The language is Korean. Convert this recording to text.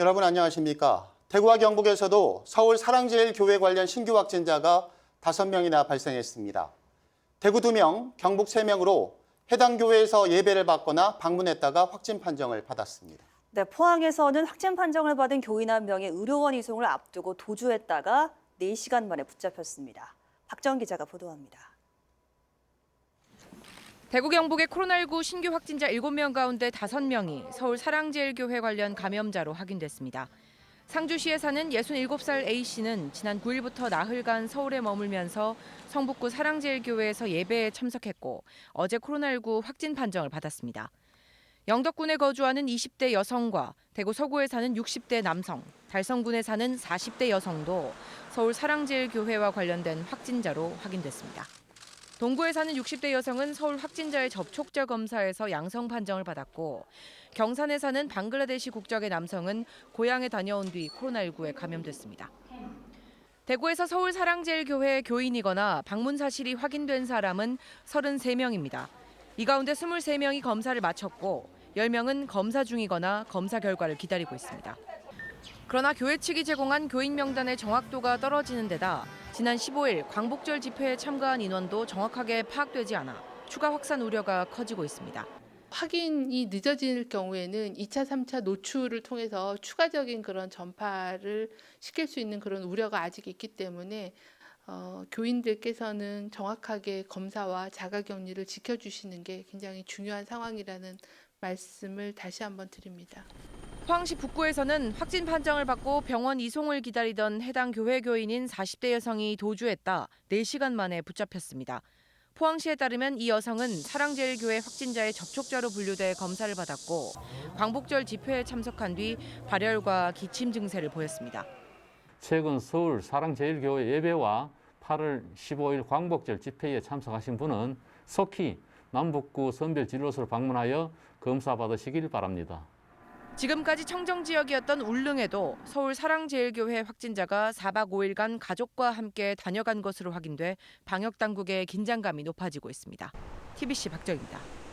여러분 안녕하십니까? 대구와 경북에서도 서울 사랑제일교회 관련 신규 확진자가 5명이나 발생했습니다. 대구 2명, 경북 3명으로 해당 교회에서 예배를 받거나 방문했다가 확진 판정을 받았습니다. 네, 포항에서는 확진 판정을 받은 교인 한 명의 의료원 이송을 앞두고 도주했다가 4시간 만에 붙잡혔습니다. 박정 기자가 보도합니다. 대구 경북의 코로나19 신규 확진자 7명 가운데 5명이 서울 사랑제일교회 관련 감염자로 확인됐습니다. 상주시에 사는 67살 A씨는 지난 9일부터 나흘간 서울에 머물면서 성북구 사랑제일교회에서 예배에 참석했고 어제 코로나19 확진 판정을 받았습니다. 영덕군에 거주하는 20대 여성과 대구 서구에 사는 60대 남성, 달성군에 사는 40대 여성도 서울 사랑제일교회와 관련된 확진자로 확인됐습니다. 동구에 사는 60대 여성은 서울 확진자의 접촉자 검사에서 양성 판정을 받았고 경산에 사는 방글라데시 국적의 남성은 고향에 다녀온 뒤 코로나19에 감염됐습니다. 대구에서 서울 사랑제일교회 교인이거나 방문 사실이 확인된 사람은 33명입니다. 이 가운데 23명이 검사를 마쳤고 10명은 검사 중이거나 검사 결과를 기다리고 있습니다. 그러나 교회 측이 제공한 교인 명단의 정확도가 떨어지는 데다 지난 15일 광복절 집회에 참가한 인원도 정확하게 파악되지 않아 추가 확산 우려가 커지고 있습니다. 확인이 늦어질 경우에는 2차, 3차 노출을 통해서 추가적인 그런 전파를 시킬 수 있는 그런 우려가 아직 있기 때문에 어, 교인들께서는 정확하게 검사와 자가격리를 지켜주시는 게 굉장히 중요한 상황이라는 말씀을 다시 한번 드립니다. 포항시 북구에서는 확진 판정을 받고 병원 이송을 기다리던 해당 교회 교인인 40대 여성이 도주했다 4시간 만에 붙잡혔습니다. 포항시에 따르면 이 여성은 사랑제일교회 확진자의 접촉자로 분류돼 검사를 받았고 광복절 집회에 참석한 뒤 발열과 기침 증세를 보였습니다. 최근 서울 사랑제일교회 예배와 8월 15일 광복절 집회에 참석하신 분은 속히 남북구 선별진료소를 방문하여 검사 받으시길 바랍니다. 지금까지 청정 지역이었던 울릉에도 서울 사랑제일교회 확진자가 4박 5일간 가족과 함께 다녀간 것으로 확인돼 방역 당국의 긴장감이 높아지고 있습니다. TBC 박정입니다.